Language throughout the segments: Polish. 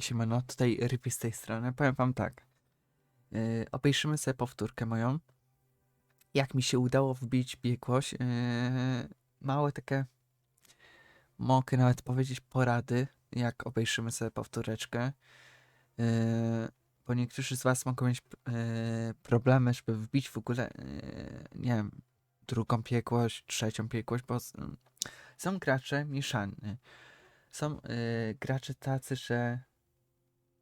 Siemano, tutaj Rippy z tej strony. Powiem wam tak. Yy, obejrzymy sobie powtórkę moją. Jak mi się udało wbić biegłość. Yy, małe takie, mogę nawet powiedzieć, porady, jak obejrzymy sobie powtóreczkę. Yy, bo niektórzy z was mogą mieć yy, problemy, żeby wbić w ogóle, yy, nie wiem, drugą biegłość, trzecią biegłość, bo są gracze mieszani. Są yy, gracze tacy, że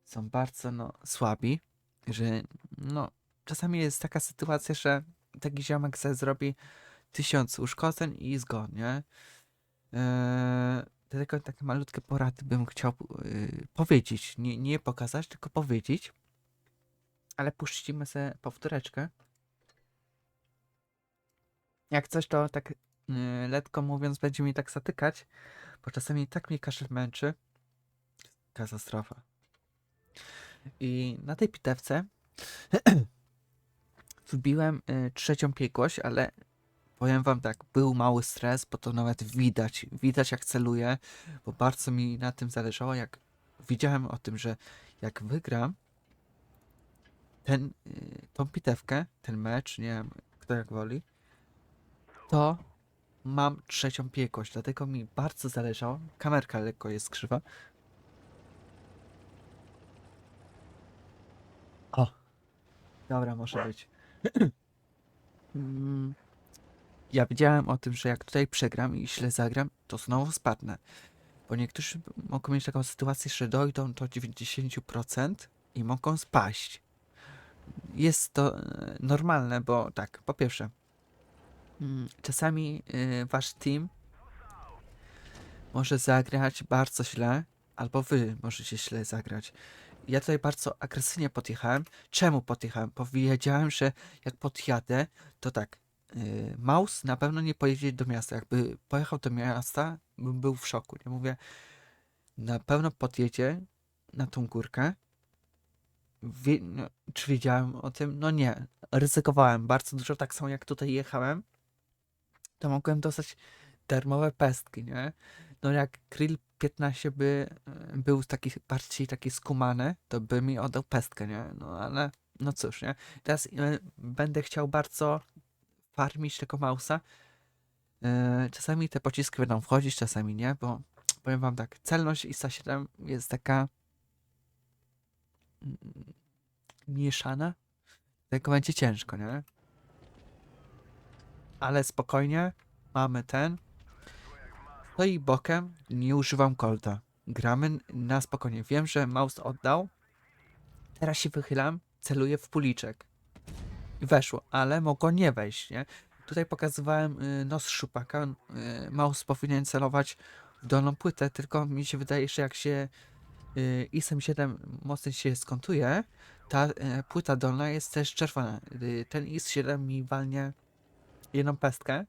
są bardzo no, słabi, że no, czasami jest taka sytuacja, że taki ziomek sobie zrobi tysiąc uszkodzeń i zgon, nie? Eee, dlatego takie malutkie porady bym chciał yy, powiedzieć, nie, nie pokazać, tylko powiedzieć. Ale puścimy sobie powtóreczkę. Jak coś, to tak yy, letko mówiąc będzie mi tak zatykać, bo czasami tak mnie kaszel męczy. Katastrofa. I na tej pitewce wbiłem y, trzecią piekłość, ale powiem wam tak, był mały stres, bo to nawet widać, widać jak celuję, bo bardzo mi na tym zależało, jak widziałem o tym, że jak wygram ten, y, tą pitewkę, ten mecz, nie wiem, kto jak woli, to mam trzecią piekłość, dlatego mi bardzo zależało, kamerka lekko jest krzywa, Dobra, może być. Mm, ja wiedziałem o tym, że jak tutaj przegram i źle zagram, to znowu spadnę. Bo niektórzy mogą mieć taką sytuację, że dojdą do 90% i mogą spaść. Jest to e, normalne, bo tak, po pierwsze, mm, czasami y, wasz team może zagrać bardzo źle, albo wy możecie źle zagrać ja tutaj bardzo agresywnie podjechałem. Czemu podjechałem? Bo wiedziałem, że jak podjadę, to tak, yy, Maus na pewno nie pojedzie do miasta. Jakby pojechał do miasta, bym był w szoku. Nie mówię, na pewno podjedzie na tą górkę. Wie, no, czy wiedziałem o tym? No nie. Ryzykowałem bardzo dużo, tak samo jak tutaj jechałem. To mogłem dostać darmowe pestki, nie? No jak Krill 15 by e, był taki bardziej taki skumany, to by mi oddał pestkę, nie? No ale no cóż, nie? Teraz e, będę chciał bardzo farmić tego mausa. E, czasami te pociski będą wchodzić, czasami nie, bo powiem wam tak, celność ISA 7 jest taka mm, mieszana. Tego będzie ciężko, nie? Ale spokojnie, mamy ten. No i bokiem nie używam kolta. Gramy na spokojnie. Wiem, że mouse oddał. Teraz się wychylam, celuję w puliczek. I weszło, ale mogło nie wejść, nie? Tutaj pokazywałem y, nos szupaka. Y, mouse powinien celować w dolną płytę, tylko mi się wydaje, że jak się y, ISM 7 mocno się skontuje, ta y, płyta dolna jest też czerwona. Y, ten IS-7 mi walnie jedną pestkę,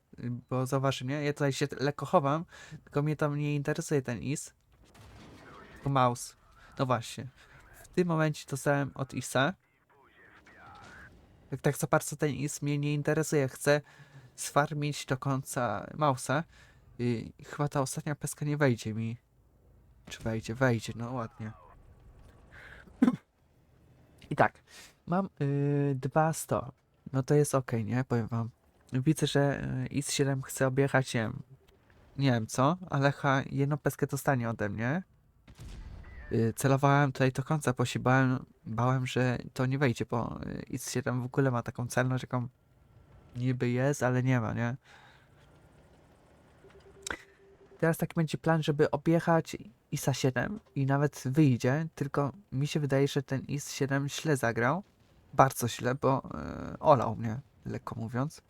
bo zauważy mnie, ja tutaj się lekko chowam, tylko mnie tam nie interesuje ten is. Tylko mouse. No właśnie. W tym momencie dostałem od isa. Jak tak za bardzo ten is mnie nie interesuje, chcę sfarmić do końca mausa. I chyba ta ostatnia peska nie wejdzie mi. Czy wejdzie? Wejdzie, no ładnie. I tak, mam yy, 200. No to jest ok, nie? Powiem wam. Widzę, że y, IS-7 chce objechać, nie wiem, nie wiem co, ale ha, jedną peskę dostanie ode mnie. Y, Celowałem tutaj do końca, bo się bałem, bałem, że to nie wejdzie, bo y, IS-7 w ogóle ma taką celność, jaką niby jest, ale nie ma, nie? Teraz taki będzie plan, żeby objechać ISA 7 i nawet wyjdzie, tylko mi się wydaje, że ten IS-7 źle zagrał. Bardzo źle, bo olał mnie, lekko mówiąc.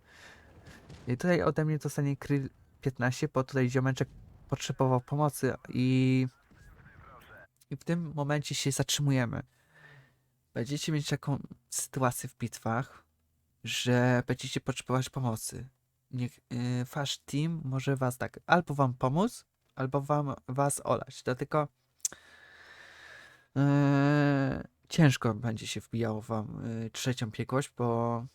I tutaj ode mnie dostanie Kryl 15, bo tutaj ziomeczek potrzebował pomocy i, i w tym momencie się zatrzymujemy. Będziecie mieć taką sytuację w bitwach, że będziecie potrzebować pomocy. Niech yy, wasz team może was tak albo wam pomóc, albo wam was olać. Dlatego yy, ciężko będzie się wbijało wam yy, trzecią piekłość, bo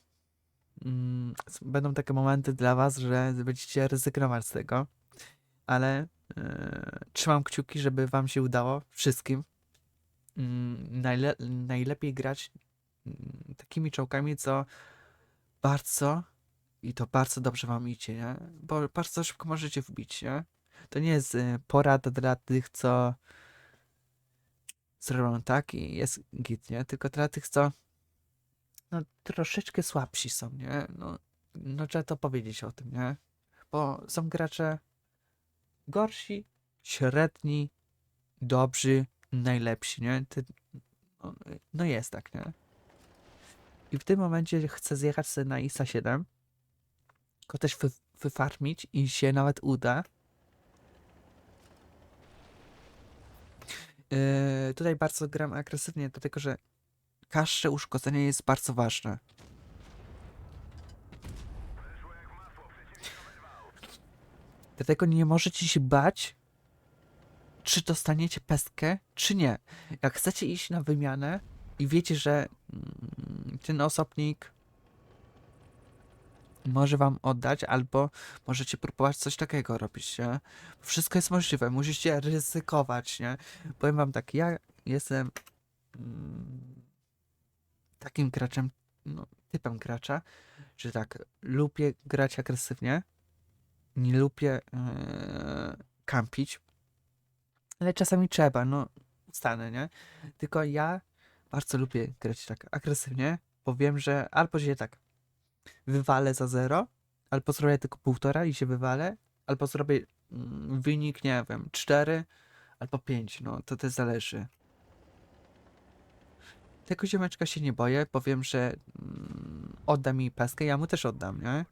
mm, będą takie momenty dla was, że będziecie rezygnować z tego, ale e, trzymam kciuki, żeby wam się udało, wszystkim. mm, najle najlepiej grać mm, takimi czołgami, co bardzo i to bardzo dobrze wam idzie, nie? Bo bardzo szybko możecie wbić, nie? To nie jest y, porada dla tych, co zrobią tak i jest git, nie? Tylko dla tych, co no, troszeczkę słabsi są, nie? No, no trzeba to powiedzieć o tym, nie? Bo są gracze gorsi, średni, dobrzy, najlepsi, nie? Ty, no, no jest tak, nie? I w tym momencie chcę zjechać sobie na ISA 7, go też wy, wyfarmić i się nawet uda. Yy, tutaj bardzo gram agresywnie, dlatego że każde uszkodzenie jest bardzo ważne. Dlatego nie możecie się bać, czy dostaniecie pestkę, czy nie. Jak chcecie iść na wymianę i wiecie, że mm, ten osobnik może wam oddać, albo możecie próbować coś takiego robić, nie? Wszystko jest możliwe, musicie ryzykować, nie? Powiem wam tak, ja jestem mm, takim graczem, no, typem gracza, że tak, lubię grać agresywnie, nie lubię yy, kampić, ale czasami trzeba, no, ustanę, nie? Tylko ja bardzo lubię grać tak agresywnie, bo wiem, że albo się tak wywalę za zero, albo zrobię tylko półtora i się wywalę, albo zrobię mm, wynik, nie wiem, 4 albo 5, no to też zależy. Tego ziomeczka się nie boję, bo wiem, że mm, odda mi peskę, ja mu też oddam, nie?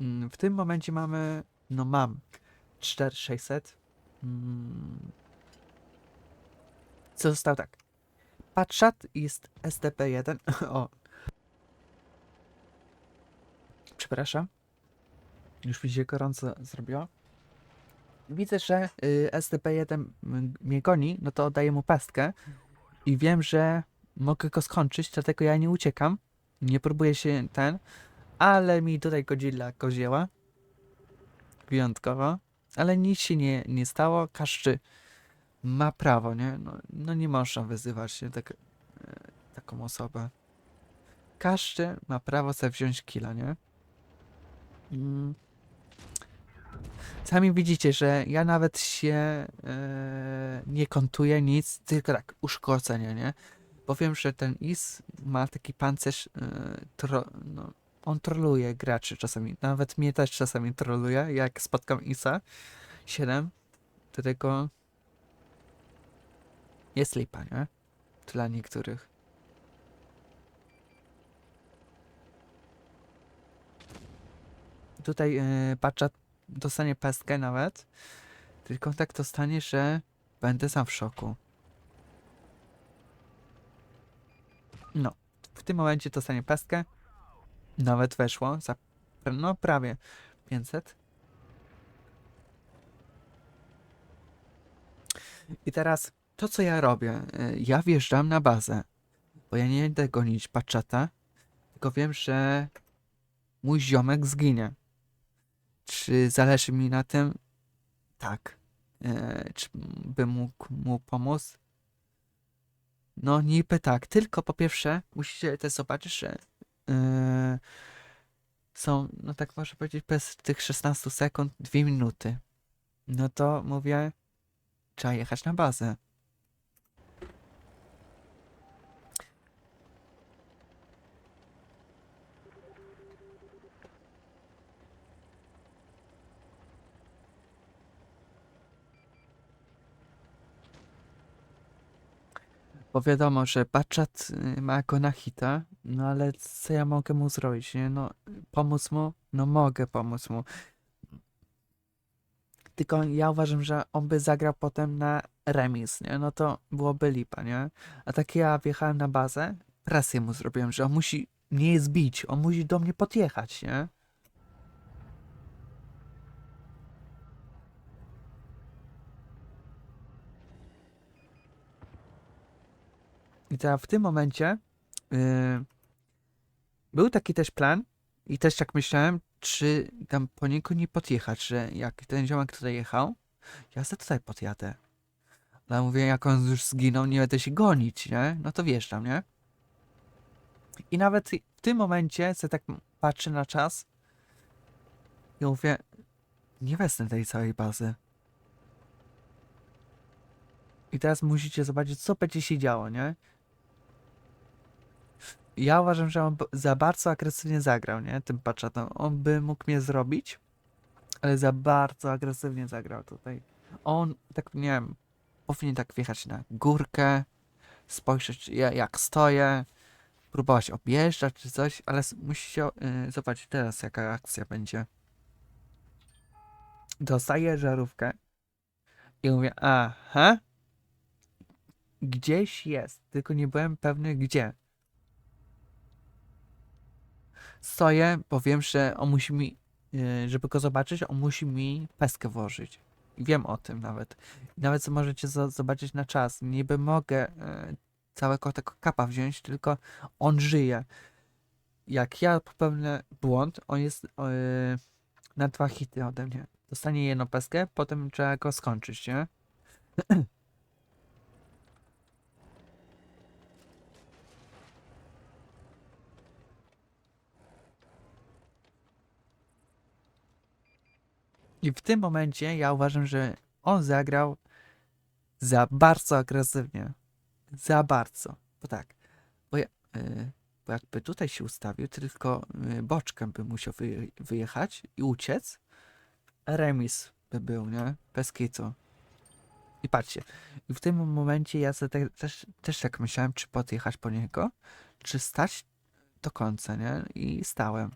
Mm, W tym momencie mamy, no mam 4600. Mm. Co zostało tak. Patrzat jest SDP1. O. Przepraszam. Już mi się gorąco zrobiło. Widzę, że y, SDP1 m- mnie goni, no to oddaję mu pestkę. I wiem, że mogę go skończyć, dlatego ja nie uciekam. Nie próbuję się ten, ale mi tutaj Godzilla kozieła. Wyjątkowo. Ale nic się nie, nie stało. Każdy ma prawo, nie? No, no nie można wyzywać nie? Tak, e, taką osobę. Każdy ma prawo sobie wziąć killa, nie? Mm. Sami widzicie, że ja nawet się e, nie kontuję nic, tylko tak uszkodzenie, nie? Bo wiem, że ten Is ma taki pancerz, e, tro, no, on troluje graczy czasami. Nawet mnie też czasami troluje, jak spotkam Isa 7. Dlatego jest lipa, nie? Dla niektórych. Tutaj yy, Patcha dostanie pestkę nawet. Tylko tak dostanie, że będę sam w szoku. No, w tym momencie dostanie pestkę. Nawet weszło za, no prawie 500. I teraz to, co ja robię, y, ja wjeżdżam na bazę, bo ja nie będę gonić paczata, tylko wiem, że mój ziomek zginie. Czy zależy mi na tym? Tak. E, czy bym mógł mu pomóc? No niby tak, tylko po pierwsze musicie też zobaczyć, że e, są, no tak można powiedzieć, bez tych 16 sekund, 2 minuty. No to mówię, trzeba jechać na bazę. Bo wiadomo, że Batchat y, ma go no ale co ja mogę mu zrobić, nie? No, pomóc mu? No mogę pomóc mu. Tylko ja uważam, że on by zagrał potem na remis, nie? No to byłoby lipa, nie? A tak ja wjechałem na bazę, presję mu zrobiłem, że on musi mnie zbić, on musi do mnie podjechać, nie? I teraz w tym momencie yy, był taki też plan i też tak myślałem, czy tam po niego nie podjechać, że jak ten ziomek tutaj jechał, ja se tutaj podjadę. Ale mówię, jak on już zginął, nie będę się gonić, nie? No to wjeżdżam, nie? I nawet w tym momencie se tak patrzę na czas i mówię, nie wezmę tej całej bazy. I teraz musicie zobaczyć, co będzie się działo, nie? Ja uważam, że on za bardzo agresywnie zagrał, nie? Tym patchatem. On by mógł mnie zrobić, ale za bardzo agresywnie zagrał tutaj. On, tak nie wiem, powinien tak wjechać na górkę, spojrzeć ja- jak stoję, próbować objeżdżać czy coś, ale musicie yy, zobaczyć teraz jaka akcja będzie. Dostaję żarówkę i mówię, aha, gdzieś jest, tylko nie byłem pewny gdzie. Stoję, bo wiem, że on musi mi, yy, żeby go zobaczyć, on musi mi peskę włożyć. Wiem o tym nawet. Nawet co możecie zo- zobaczyć na czas. Niby mogę yy, całego tego kapa wziąć, tylko on żyje. Jak ja popełnię błąd, on jest yy, na dwa hity ode mnie. Dostanie jedną peskę, potem trzeba go skończyć, nie? I w tym momencie ja uważam, że on zagrał za bardzo agresywnie. Za bardzo. Bo tak, bo, ja, y, bo jakby tutaj się ustawił, tylko y, boczkiem by musiał wyje, wyjechać i uciec, remis by był, nie? Bez. I patrzcie, i w tym momencie ja te, też, też tak myślałem, czy podjechać po niego, czy stać do końca, nie? I stałem.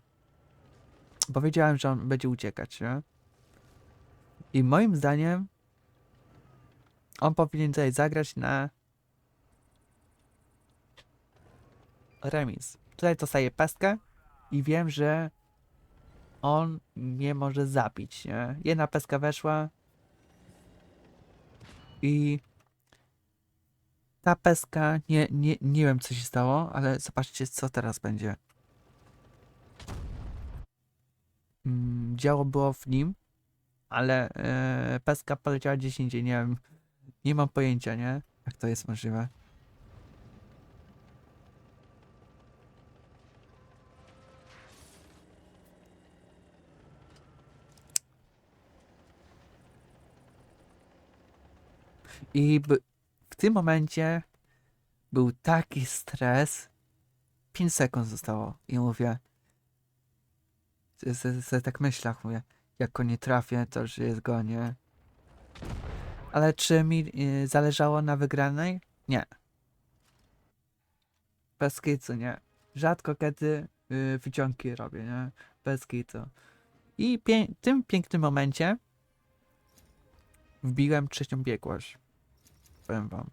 Bo wiedziałem, że on będzie uciekać, nie? I moim zdaniem on powinien tutaj zagrać na remis. Tutaj dostaję pestkę i wiem, że on mnie może zabić, nie? Jedna pestka weszła i ta peska, nie, nie, nie wiem co się stało, ale zobaczcie co teraz będzie. Mm, działo było w nim, ale e, peska poleciała gdzieś indziej, nie wiem. Nie mam pojęcia, nie? Jak to jest możliwe. I w tym momencie był taki stres. 5 sekund zostało i mówię. Se, se, tak myślę, mówię. Jak go nie trafię, to już jest go, nie? Ale czy mi y, zależało na wygranej? Nie. Bez kitu, nie. Rzadko kiedy y, wyciągi robię, nie? Bez kitu. I pie- tym pięknym momencie wbiłem trzecią biegłość. Powiem wam.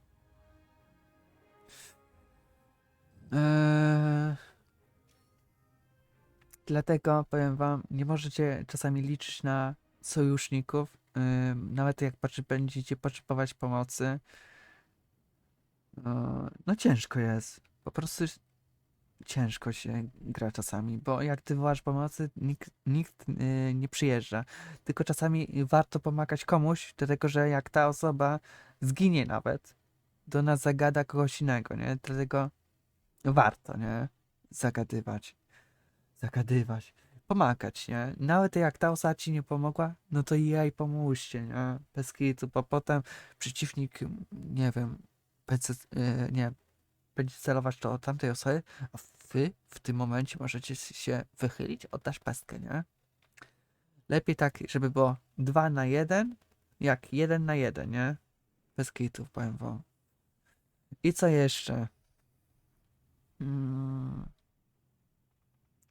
Eee... Dlatego powiem wam, nie możecie czasami liczyć na sojuszników. Ym, nawet jak patrzy, będziecie potrzebować pomocy. Eee, no ciężko jest. Po prostu ciężko się gra czasami, bo jak ty wołasz pomocy, nikt, nikt yy, nie przyjeżdża. Tylko czasami warto pomagać komuś, dlatego że jak ta osoba zginie nawet, do nas zagada kogoś innego, nie? Dlatego warto, nie? Zagadywać. Zagadywać. Pomagać, nie? Nawet jak ta osoba ci nie pomogła, no to jej pomóżcie, nie? Bez kitu, bo potem przeciwnik, nie wiem, będzie, yy, nie, będzie celować to od tamtej osoby, a wy w tym momencie możecie się wychylić, oddać pestkę, nie? Lepiej tak, żeby było 2 na 1, jak 1 na 1, nie? Bez kitów, powiem wam. I co jeszcze? Mm.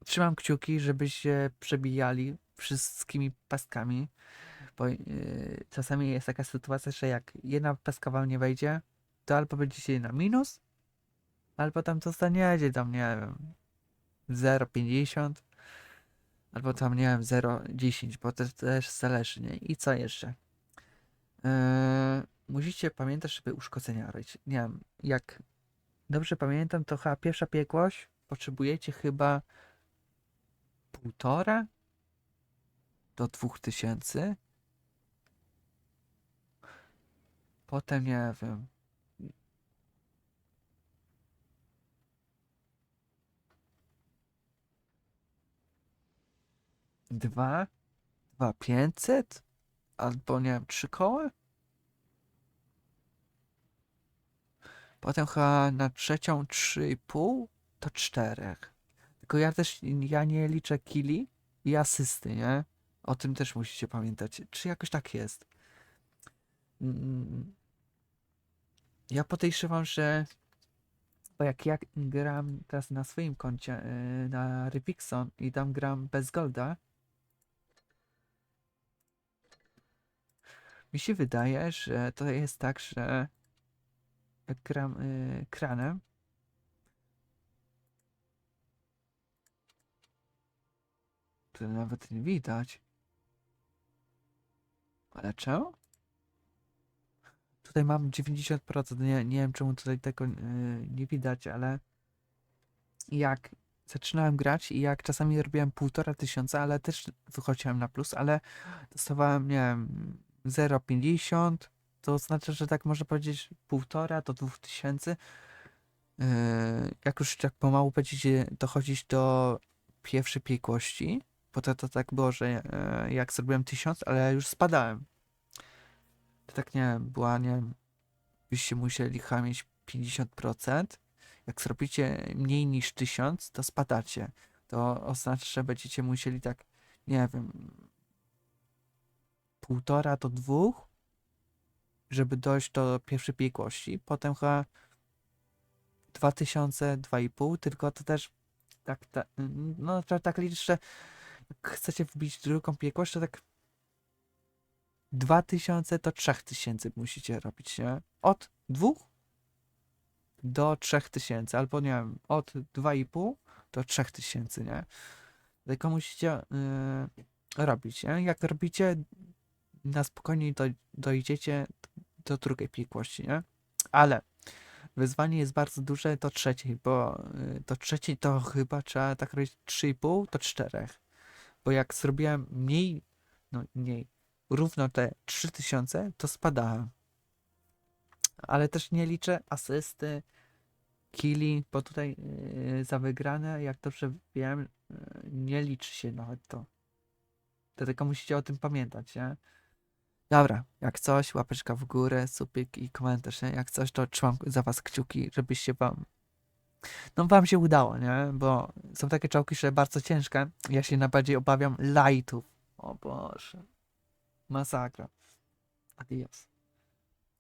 Trzymam kciuki, żebyście przebijali wszystkimi pestkami, bo yy, czasami jest taka sytuacja, że jak jedna pestka wam nie wejdzie, to albo będziecie na minus, albo tam dostaniecie tam, nie wiem, 0,50, albo tam, nie wiem, 0,10, bo to też zależy, nie? I co jeszcze? Yy, musicie pamiętać, żeby uszkodzenia robić. Nie wiem, jak dobrze pamiętam, to chyba pierwsza piekłość potrzebujecie chyba półtora do dwóch tysięcy. Potem nie wiem. Dwa? Dwa pięćset? Albo nie wiem, trzy koła? Potem chyba na trzecią trzy i pół to czterech. Tylko ja też ja nie liczę kili i asysty, nie? O tym też musicie pamiętać. Czy jakoś tak jest? Mm, Ja podejrzewam, że bo jak ja gram teraz na swoim koncie yy, na Rypixon i tam gram bez golda, mi się wydaje, że to jest tak, że jak gram yy, kranem, nawet nie widać. Ale czemu? Tutaj mam 90%, nie, nie wiem czemu tutaj tego yy, nie widać, ale jak zaczynałem grać i jak czasami robiłem półtora tysiąca, ale też wychodziłem na plus, ale dostawałem, nie wiem, 0,50, to oznacza, że tak można powiedzieć półtora do dwóch tysięcy. Yy, jak już tak pomału będziecie dochodzić do pierwszej piekłości, bo to, to tak było, że yy, jak zrobiłem tysiąc, ale już spadałem. To tak nie wiem, była, nie byście musieli chyba mieć 50%. Jak zrobicie mniej niż 1000, to spadacie. To oznacza, że będziecie musieli tak, nie wiem, półtora do dwóch, żeby dojść do pierwszej piekłości. Potem chyba 2000, 2,5, tylko to też tak, tak no tak liczę, chcecie wbić drugą piekłość, to tak 2000 to 3000 musicie robić, nie? Od 2 do 3000, albo nie wiem, od 2,5 do 3000, nie? Tylko musicie yy, robić, nie? Jak robicie, na spokojnie do, dojdziecie do drugiej piekłości, nie? Ale wyzwanie jest bardzo duże do trzeciej, bo yy, do trzeciej to chyba trzeba tak robić 3,5 do 4. Bo jak zrobiłem mniej, no mniej, równo te 3000, to spadałem. Ale też nie liczę asysty, killi, bo tutaj yy, za wygrane, jak dobrze wiem, yy, nie liczy się nawet to. Tylko musicie o tym pamiętać, nie? Dobra, jak coś, łapeczka w górę, supik i komentarz, nie? Jak coś, to trzymam za was kciuki, żebyście wam... No wam się udało, nie? Bo są takie czołki, że bardzo ciężkie. Ja się najbardziej obawiam lightów. O Boże. Masakra. Adios.